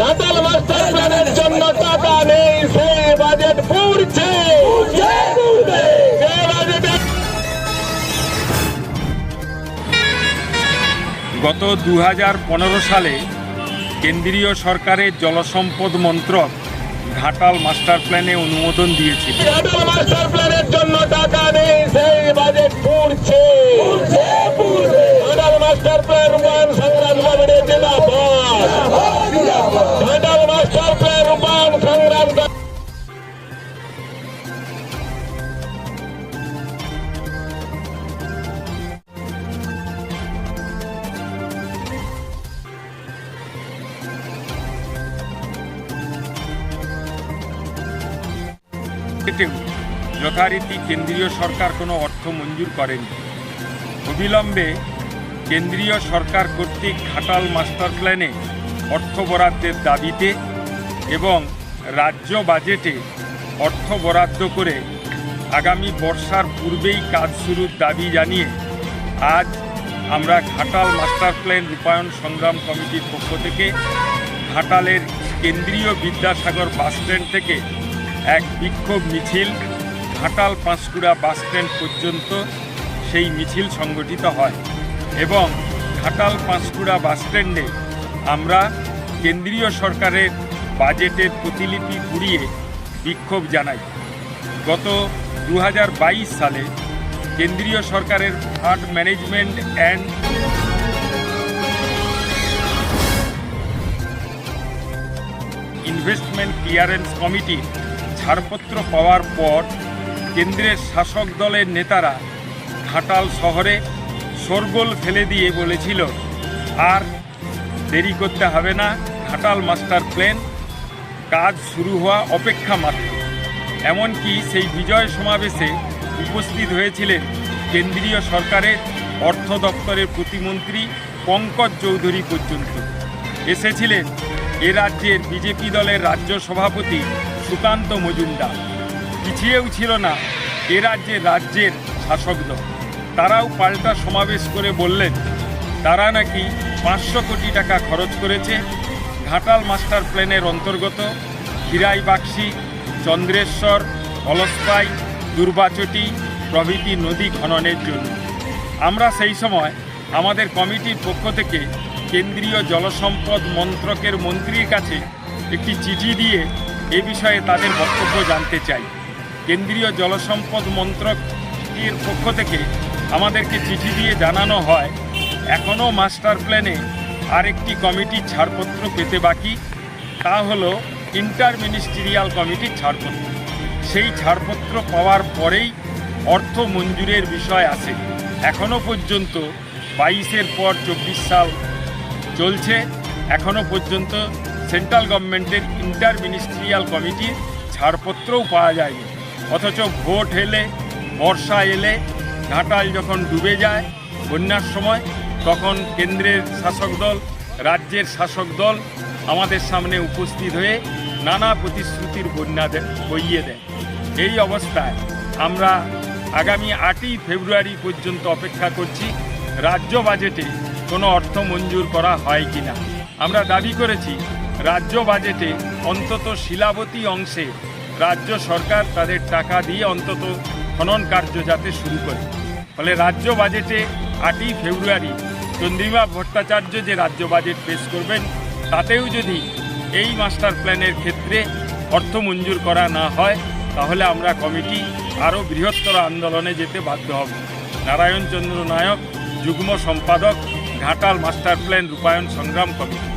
Ghatal master প্ল্যানের জন্য টাকা নেই সেই বাজেট পুড়ছে। গত দু হাজার পনেরো সালে কেন্দ্রীয় সরকারের জলসম্পদ মন্ত্রক ঘাটাল মাস্টার প্ল্যানে অনুমোদন দিয়েছিল। ঘাটাল মাস্টার প্ল্যানের জন্য এতেও যথারীতি কেন্দ্রীয় সরকার কোনো অর্থ মঞ্জুর করেনি। অবিলম্বে কেন্দ্রীয় সরকার কর্তৃক ঘাটাল মাস্টার প্ল্যানে অর্থ বরাদ্দের দাবিতে এবং রাজ্য বাজেটে অর্থ বরাদ্দ করে আগামী বর্ষার পূর্বেই কাজ শুরুর দাবি জানিয়ে আজ আমরা ঘাটাল মাস্টার প্ল্যান রূপায়ণ সংগ্রাম কমিটির পক্ষ থেকে ঘাটালের কেন্দ্রীয় বিদ্যাসাগর বাসস্ট্যান্ড থেকে এক বিক্ষোভ মিছিল ঘাটাল পাঁশকুড়া বাসস্ট্যান্ড পর্যন্ত সেই মিছিল সংগঠিত হয় এবং ঘাটাল পাঁশকুড়া বাসস্ট্যান্ডে আমরা কেন্দ্রীয় সরকারের বাজেটের প্রতিলিপি পুড়িয়ে বিক্ষোভ জানাই। গত দু হাজার বাইশ সালে কেন্দ্রীয় সরকারের fund management and investment clearance committee ছাড়পত্র পাওয়ার পর কেন্দ্রের শাসক দলের নেতারা ঘাটাল শহরে শোরগোল ফেলে দিয়ে বলেছিল, আর দেরি করতে হবে না, ঘাটাল মাস্টার প্ল্যান, কাজ শুরু হওয়া অপেক্ষা মাত্র। এমনকি সেই বিজয় সমাবেশে উপস্থিত হয়েছিলেন কেন্দ্রীয় সরকারের অর্থ দপ্তরের প্রতিমন্ত্রী পঙ্কজ চৌধুরী পর্যন্ত। এসেছিলেন এ রাজ্যের বিজেপি দলের রাজ্য সভাপতি সুকান্ত মজুমদার। পিছিয়েও ছিল না, এ রাজ্যের রাজ্যের শাসক দল। তারাও পাল্টা সমাবেশ করে বললেন, তারা নাকি পাঁচশো কোটি টাকা খরচ করেছে, ঘাটাল মাস্টার প্ল্যানের অন্তর্গত হিরাইবাক্সি চন্দ্রেশ্বর, অলসপাই, দুর্বাচটি প্রভৃতি নদী খননের জন্য। আমরা সেই সময় আমাদের কমিটির পক্ষ থেকে কেন্দ্রীয় জলসম্পদ মন্ত্রকের মন্ত্রীর কাছে একটি চিঠি দিয়ে এ বিষয়ে তাদের বক্তব্য জানতে চাই। কেন্দ্রীয় জলসম্পদ মন্ত্রকের পক্ষ থেকে আমাদেরকে চিঠি দিয়ে জানানো হয়, এখনও মাস্টার প্ল্যানে আরেকটি কমিটির ছাড়পত্র পেতে বাকি, তা হলো ইন্টার মিনিস্ট্রিয়াল কমিটির ছাড়পত্র। সেই ছাড়পত্র পাওয়ার পরেই অর্থ মঞ্জুরের বিষয় আসে এখনও পর্যন্ত বাইশের পর চব্বিশ সাল চলছে, এখনও পর্যন্ত সেন্ট্রাল গভর্নমেন্টের ইন্টার মিনিস্ট্রিয়াল কমিটির ছাড়পত্রও পাওয়া যায়নি। অথচ ভোট এলে, বর্ষা এলে ঘাটাল যখন ডুবে যায় বন্যার সময়, তখন কেন্দ্রের শাসক দল, রাজ্যের শাসক দল আমাদের সামনে উপস্থিত হয়ে নানা প্রতিশ্রুতির বন্যা বইয়ে দেয়। এই অবস্থায় আমরা আগামী আটই ফেব্রুয়ারি পর্যন্ত অপেক্ষা করছি, রাজ্য বাজেটে কোনো অর্থ মঞ্জুর করা হয় কি না আমরা দাবি করেছি রাজ্য বাজেটে অন্তত শিলাবতী অংশে রাজ্য সরকার তাদের টাকা দিয়ে অন্তত খনন কার্য যাতে শুরু করে। ফলে রাজ্য বাজেটে আটই ফেব্রুয়ারি চন্দ্রিমা ভট্টাচার্য যে রাজ্য বাজেট পেশ করবেন, তাতেও যদি এই মাস্টার প্ল্যানের ক্ষেত্রে অর্থ মঞ্জুর করা না হয়, তাহলে আমরা কমিটি আরও বৃহত্তর আন্দোলনে যেতে বাধ্য হব। নারায়ণ চন্দ্র নায়ক, যুগ্ম সম্পাদক, ঘাটাল মাস্টার প্ল্যান রূপায়ণ সংগ্রাম কমিটি।